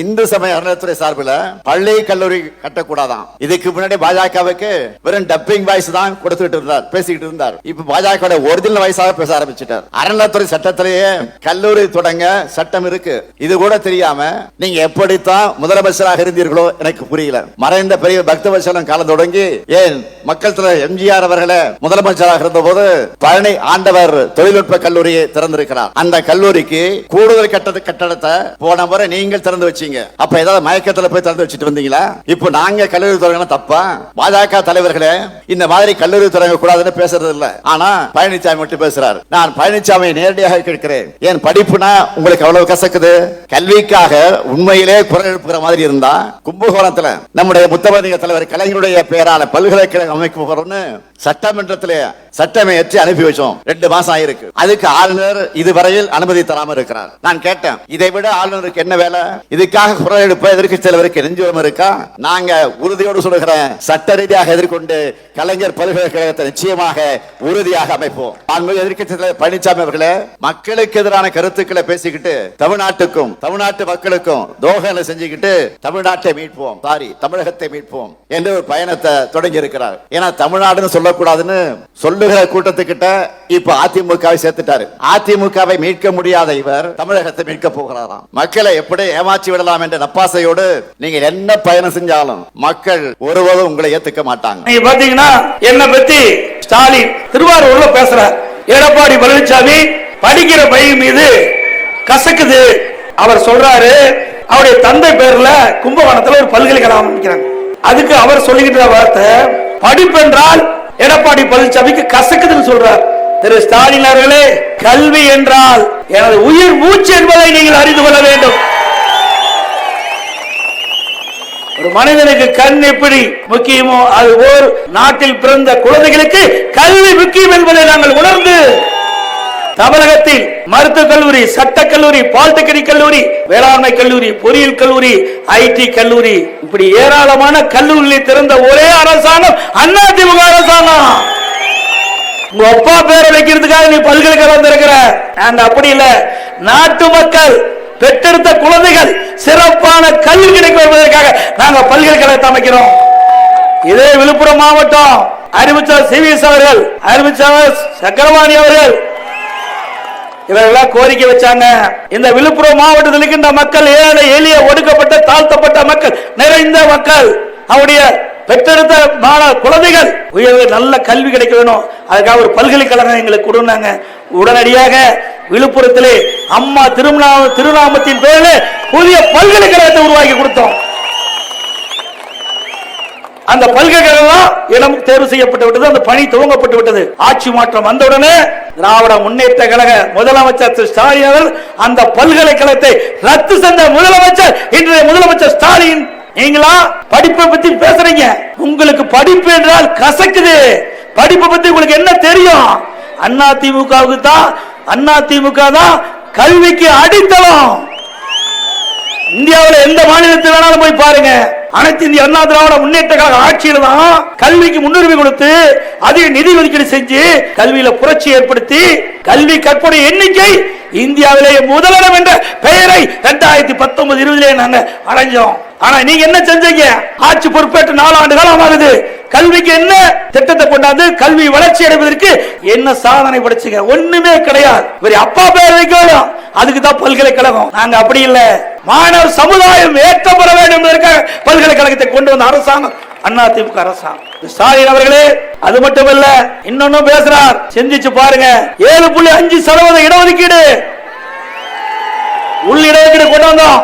இந்து சமய அறநிலைத்துறை சார்பில் பள்ளி கல்லூரி கட்டக்கூடாதான். இதுக்கு முன்னாடி பாஜகவுக்கு வெறும் டப்பிங் வாய்ஸ் தான் கொடுத்துட்டு இருந்தார் பேசிக்கிட்டு இருந்தார். இப்ப பாஜக ஒரிஜினல் வாய்ஸாக பேச ஆரம்பிச்சிட்டார். அறநிலைத்துறை சட்டத்திலேயே கல்லூரி தொடங்க சட்டம் இருக்கு. இது கூட தெரியாம நீங்க எப்படித்தான் முதலமைச்சராக இருந்தீர்களோ எனக்கு புரியல. மறைந்த பெரிய பக்தவசலம் காலம் தொடங்கி ஏன் மக்கள் தலைவர் எம்ஜிஆர் அவர்களே முதலமைச்சராக இருந்த போது பழனி ஆண்டவர் தொழில்நுட்ப கல்லூரியை திறந்திருக்கிறார். அந்த கல்லூரிக்கு கூடுதல் கட்டட கட்டடத்தை போன முறை நீங்கள் திறந்து வச்சு வச்சீங்க. அப்ப ஏதாவது மயக்கத்துல போய் திறந்து வச்சுட்டு வந்தீங்களா? இப்போ நாங்க கல்லூரி துறங்க தப்பா? பாஜக தலைவர்களே இந்த மாதிரி கல்லூரி துறங்க கூடாதுன்னு பேசுறது இல்ல. ஆனா பழனிசாமி மட்டும் பேசுறாரு. நான் பழனிசாமி நேரடியாக கேட்கிறேன். என் படிப்புனா உங்களுக்கு அவ்வளவு கசக்குது? கல்விக்காக உண்மையிலே குரல் எழுப்புகிற மாதிரி இருந்தா கும்பகோணத்துல நம்முடைய முத்தமதிக தலைவர் கலைஞருடைய பெயரான பல்கலைக்கழகம் அமைக்க போறோம்னு சட்டமன்றத்திலே சட்டமே ஏற்றி அனுப்பி வச்சோம். ரெண்டு மாசம் ஆயிருக்கு. அதுக்கு ஆளுநர் இதுவரையில் அனுமதி தராம இருக்கிறார். நான் கேட்டேன் இதை விட ஆளுநருக்கு என்ன வேலை? இதுக்காக குரல் எடுப்ப எதற்கு சிலவருக்கு நெஞ்சுரம் இருக்கா? நாங்க உறுதியோடு சொல்கிறேன் சட்ட ரீதியாக எதிர்கொண்டு கலைஞர் பல்கலைக்கழகத்தை நிச்சயமாக உறுதியாக அமைப்போம். ஆன்மீக எதிர்க்கட்சி தலைவர் பழனிசாமி அவர்களே மக்களுக்கு எதிரான கருத்துக்களை பேசிக்கிட்டு தமிழ்நாட்டுக்கும் தமிழ்நாட்டு மக்களுக்கும் தோகங்களை செஞ்சுக்கிட்டு தமிழ்நாட்டை மீட்போம் சாரி தமிழகத்தை மீட்போம் என்று ஒரு பயணத்தை தொடங்கி இருக்கிறார் ஏன்னா தமிழ்நாடுன்னு சொல்லக்கூடாதுன்னு சொல்லுகிற கூட்டத்துக்கிட்ட இப்ப அதிமுகவை சேர்த்துட்டாரு. அதிமுகவை மீட்க முடியாத இவர் தமிழகத்தை மீட்க போகிறாராம். மக்களை எப்படி ஏமாற்றி விடலாம் என்ற நப்பாசையோடு நீங்க என்ன பயணம் செஞ்சாலும் மக்கள் ஒருவரும் உங்களை ஏத்துக்க மாட்டாங்க. நீங்க பாத்தீங்கன்னா என்ன பத்தி ஸ்டாலின் திருவாரூர்ல பேசுறார். எடப்பாடி பழனிசாமி படிக்கிற பையன் மீது கசக்குது. அவர் சொல்றாரு அவருடைய தந்தை பேர்ல கும்பகோணத்துல ஒரு பல்கலைக்கழகம் அமைக்கிறாங்க அதுக்கு அவர் சொல்லிக்கிட்ட வார்த்தை படிப்பு என்றால் எடப்பாடி பழனிசாமிக்கு கசக்குதுன்னு சொல்றார். திரு ஸ்டாலின் அவர்களே கல்வி என்றால் எனது உயிர் மூச்சு என்பதை நீங்கள் அறிந்து கொள்ள வேண்டும். ஒரு மனிதனுக்கு கண் எப்படி முக்கியமோ அது ஓர் நாட்டில் பிறந்த குழந்தைகளுக்கு கல்வி முக்கியம் என்பதை நாங்கள் உணர்ந்து தமிழகத்தில் மருத்துவக் கல்லூரி சட்டக் கல்லூரி பாலிடெக்னிக் கல்லூரி வேளாண்மை கல்லூரி பொறியியல் கல்லூரி ஐடி கல்லூரி இப்படி ஏராளமான கல்லூரிகளை திறந்த ஒரே அரசாங்கம் அதிமுக அரசாங்கம். உங்க அப்பா பேரை வைக்கிறதுக்காக நீ பல்கலைக்கழகம் திறக்கிற நாங்க அப்படி இல்ல. நாட்டு மக்கள் பெற்றெடுத்த குழந்தைகள் சிறப்பான கல்வி கிடைக்கும் வருவதற்காக நாங்க பல்கலைக்கழகத்தை அமைக்கிறோம். இதே விழுப்புரம் மாவட்டம் அறிவிச்சார் சிவிஎஸ் அவர்கள் அறிவிச்சார் சக்கரவாணி அவர்கள் இவர்களாம் கோரிக்கை வச்சாங்க. இந்த விழுப்புரம் மாவட்டத்தில் இருக்கின்ற மக்கள் ஏழை எளிய ஒடுக்கப்பட்ட தாழ்த்தப்பட்ட மக்கள் நிறைந்த மக்கள் அவருடைய பெற்றெடுத்த மாணவ குழந்தைகள் உயர்வு நல்ல கல்வி கிடைக்க வேணும். அதுக்காக ஒரு பல்கலைக்கழகம் எங்களுக்கு கொடுனாங்க உடனடியாக விழுப்புரத்திலே அம்மா திருநாம திருநாமத்தின் பேரில் புதிய பல்கலைக்கழகத்தை உருவாக்கி கொடுத்தோம். அந்த பல்கலைக்கழகம் இடம் தேர்வு செய்யப்பட்டு விட்டது அந்த பணி துவங்கப்பட்டு விட்டது. ஆட்சி மாற்றம் வந்தவுடனே திராவிட முன்னேற்ற கழக முதலமைச்சர் திரு ஸ்டாலின் அவர்கள் அந்த பல்கலைக்கழகத்தை ரத்து செஞ்ச முதலமைச்சர் இன்றைய முதலமைச்சர் ஸ்டாலின். நீங்களா படிப்பை பத்தி பேசுறீங்க. உங்களுக்கு படிப்பு என்றால் கசக்குது. படிப்பை பத்தி உங்களுக்கு என்ன தெரியும்? அண்ணா திமுகவுக்கு தான் அண்ணா திமுக தான் கல்விக்கு அடித்தளம். இந்தியாவில் எந்த மாநிலத்தில் வேணாலும் போய் பாருங்க. அனைத்து இந்திய அண்ணா திராவிட முன்னேற்ற கழக ஆட்சியில் தான் கல்விக்கு முன்னுரிமை கொடுத்து அதிக நிதி ஒதுக்கீடு செஞ்சு கல்வியில புரட்சி ஏற்படுத்தி கல்வி கற்பனை எண்ணிக்கை இந்தியாவிலேயே முதலிடம் என்ற பெயரை இரண்டாயிரத்தி பத்தொன்பது இருபதுலேயே நாங்க அடைஞ்சோம். ஆனா நீங்க என்ன செஞ்சீங்க? ஆட்சி பொறுப்பேற்று நாலு ஆண்டு காலம் ஆகுது. கல்விக்கு என்ன திட்டத்தை கொண்டாந்து கல்வி வளர்ச்சி அடைவதற்கு என்ன சாதனை படைச்சுங்க? ஒண்ணுமே கிடையாது. இவர் அப்பா பேர் வைக்கணும் அதுக்கு தான் பல்கலைக்கழகம். நாங்க அப்படி இல்ல. மாணவர் சமுதாயம் ஏற்றப்பட வேண்டும் என்பதற்காக பல்கலைக்கழகத்தை கொண்டு வந்த அரசாங்கம் அண்ணா திமுக அரசாங்கம் ஸ்டாலின் அவர்களே அது மட்டுமல்ல இன்னொன்னும் பேசுறார். சிந்திச்சு பாருங்க. ஏழு புள்ளி அஞ்சு சதவீத இடஒதுக்கீடு. உள் இடஒதுக்கீடு கொண்டு வந்தோம்.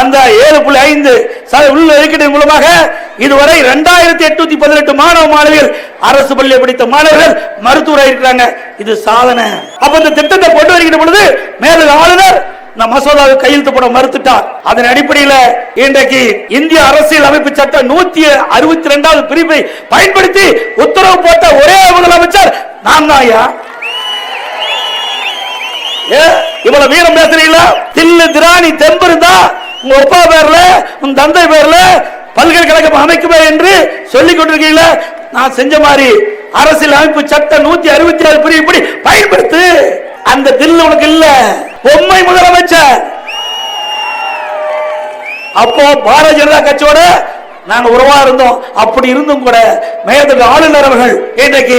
அந்த ஏழு புள்ளி ஐந்து உள்ள உள் மூலமாக இதுவரை இரண்டாயிரத்தி எட்நூத்தி பதினெட்டு மாணவ மாணவிகள் அரசு பள்ளியை படித்த மாணவர்கள் மருத்துவராக இருக்கிறாங்க. இது சாதனை. அப்ப இந்த திட்டத்தை கொண்டு வருகிற பொழுது மேலும் ஆளுநர் இந்த மசோதாவை கையெழுத்து போட மறுத்துட்டார். அதன் அடிப்படையில் இன்றைக்கு இந்திய அரசியல் அமைப்பு சட்டம் நூத்தி அறுபத்தி ரெண்டாவது பிரிவை பயன்படுத்தி உத்தரவு போட்ட ஒரே முதலமைச்சர் நான் தான் ஐயா. ஏ, இவ்வளவு வீரம் பேசுறீங்களா? தில்லு திராணி தெம்பு இருந்தா உங்க அப்பா பேர்ல உன் தந்தை பேர்ல பல்கலைக்கழகம் அமைக்குமே என்று சொல்லிக் கொண்டிருக்கீங்கள. நான் செஞ்ச மாதிரி அரசியல் அமைப்பு சட்டம் நூத்தி அறுபத்தி ஆறு பிரிவு இப்படி பயன்படுத்து. அந்த தில்லு உனக்கு இல்ல. பொம்மை முதலமைச்சர். அப்போ பாரதிய ஜனதா கட்சியோட நாங்க உறவா இருந்தோம். அப்படி இருந்தும் கூட மேயத்துக்கு ஆளுநர் அவர்கள் இன்றைக்கு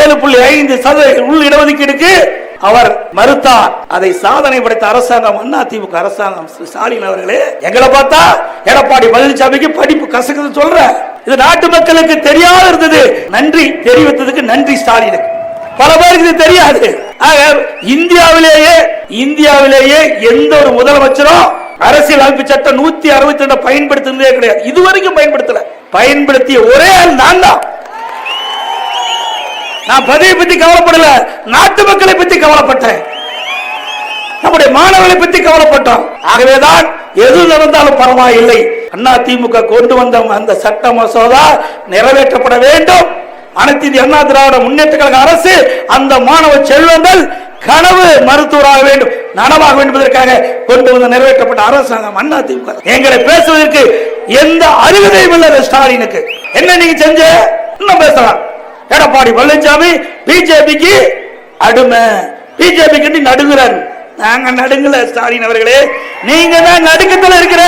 ஏழு புள்ளி ஐந்து சதவீத உள் இடஒதுக்கீடுக்கு அவர் மறுத்தார். அதை சாதனை படைத்த அரசாங்கம் அண்ணா திமுக அரசாங்கம் ஸ்டாலின் அவர்களே எங்களை பார்த்தா எடப்பாடி பழனிசாமிக்கு படிப்பு கசக்குது சொல்ற. இது நாட்டு மக்களுக்கு தெரியாத இருந்தது. நன்றி தெரிவித்ததுக்கு நன்றி ஸ்டாலினுக்கு. பல பேருக்கு இது தெரியாது. ஆக இந்தியாவிலேயே இந்தியாவிலேயே எந்த ஒரு முதலமைச்சரும் அரசியல் அமைப்பு சட்டம் நூத்தி அறுபத்தி ரெண்டு பயன்படுத்தினதே கிடையாது. இதுவரைக்கும் பயன்படுத்தல. பயன்படுத்திய ஒரே ஆள் நான் தான் நான் பதவியை பத்தி கவலைப்படல. நாட்டு மக்களை பத்தி கவலைப்பட்டேன். நம்முடைய மாணவர்களை பத்தி கவலைப்பட்டோம். ஆகவேதான் எது நடந்தாலும் பரவாயில்லை. அண்ணா திமுக கொண்டு வந்த அந்த சட்ட மசோதா நிறைவேற்றப்பட வேண்டும். அனைத்து இந்திய அண்ணா திராவிட முன்னேற்ற கழக அரசு அந்த மாணவ செல்வங்கள் கனவு மருத்துவராக வேண்டும் நனவாக வேண்டும் என்பதற்காக கொண்டு வந்து நிறைவேற்றப்பட்ட அரசாங்கம் அண்ணா திமுக. எங்களை பேசுவதற்கு எந்த அருகதையும் இல்லை ஸ்டாலினுக்கு. என்ன நீங்க செஞ்ச? இன்னும் பேசலாம். எடப்பாடி பழனிசாமி பிஜேபிக்கு அடிமை. பிஜேபி நடுங்கிறார். நாங்க நடுங்கல ஸ்டாலின் அவர்களே. நீங்க தான் நடுக்கத்தில் இருக்கிற.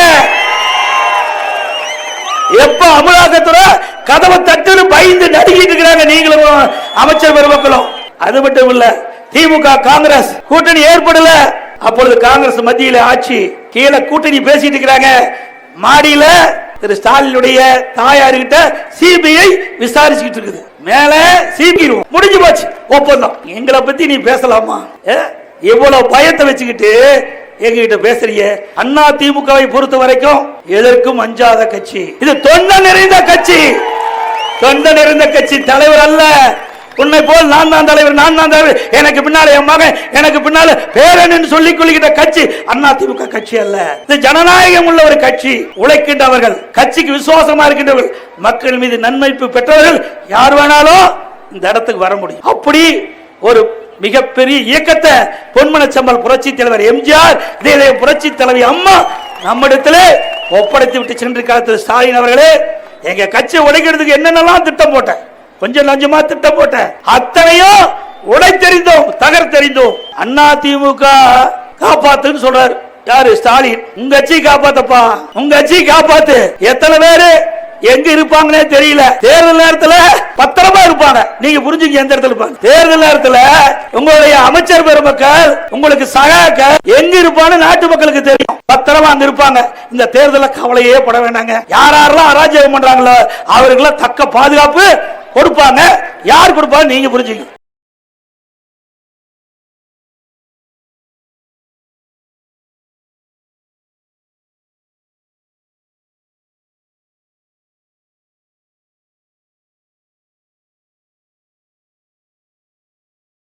எப்ப அமலாக்கத்துறை கதவை தட்டுன்னு பயந்து நடுங்கிட்டு இருக்கிறாங்க நீங்களும் அமைச்சர் பெருமக்களும். அது மட்டும் இல்ல திமுக காங்கிரஸ் கூட்டணி ஏற்படல. அப்பொழுது காங்கிரஸ் மத்தியில ஆட்சி கீழே கூட்டணி பேசிட்டு இருக்கிறாங்க. மாடியில திரு ஸ்டாலினுடைய தாயாருகிட்ட சிபிஐ விசாரிச்சுக்கிட்டு இருக்குது. மேல சிபிஐ முடிஞ்சு போச்சு. ஒப்பந்தம். எங்களை பத்தி நீ பேசலாமா? ஏ? இவ்வளவு பயத்தை வச்சுக்கிட்டு எங்ககிட்ட பேசுறீங்க? அண்ணா திமுகவை பொறுத்த வரைக்கும் எதற்கும் அஞ்சாத கட்சி. இது தொண்டை நிறைந்த கட்சி. தொண்டை நிறைந்த கட்சி தலைவர் அல்ல. உன்னை போல் நான் தான் தலைவர் நான் தான் தலைவர். எனக்கு பின்னால் என் மகன் எனக்கு பின்னால பேரன் சொல்லிக் கொள்கிற கட்சி அண்ணா திமுக கட்சி அல்ல. இது ஜனநாயகம் உள்ள ஒரு கட்சி. உழைக்கின்றவர்கள் கட்சிக்கு விசுவாசமா இருக்கின்றவர்கள் மக்கள் மீது நன்மைப்பு பெற்றவர்கள் யார் வேணாலும் இந்த இடத்துக்கு வர முடியும். அப்படி ஒரு மிகப்பெரிய இயக்கத்தை பொன்மனச்சம்பல் புரட்சி தலைவர் எம்ஜிஆர் இதே புரட்சி தலைவி அம்மா நம்மிடத்தில் ஒப்படைத்து விட்டு சென்று காலத்தில் ஸ்டாலின் அவர்களே. எங்க கட்சி உடைக்கிறதுக்கு என்னென்னலாம் திட்டம் போட்டேன்? கொஞ்சம் லஞ்சமா திட்டம் போட்டேன் அத்தனையும் உடை தெரிந்தோம் தகர் தகர்த்தெறிந்தோம் அண்ணா திமுக காப்பாத்துன்னு சொல்றாரு. யாரு? ஸ்டாலின். உங்க கட்சி காப்பாத்தப்பா. உங்க கட்சி காப்பாத்து. எத்தனை பேரு எங்க இருப்பாங்கன்னே தெரியல. தேர்தல் நேரத்துல பத்திரமா இருப்பாங்க. நீங்க புரிஞ்சுங்க எந்த இடத்துல இருப்பாங்க. தேர்தல் நேரத்துல உங்களுடைய அமைச்சர் பெருமக்கள் உங்களுக்கு சகாக்க எங்க இருப்பான்னு நாட்டு மக்களுக்கு தெரியும். பத்திரமா அங்க இருப்பாங்க. இந்த தேர்தல கவலையே பட வேண்டாங்க. யார் யாரெல்லாம் அராஜகம் பண்றாங்களோ அவருக்கெல்லாம் தக்க பாதுகாப்பு கொடுப்பாங்க. யார் கொடுப்பாங்க நீங்க புரிஞ்சுக்கணும்.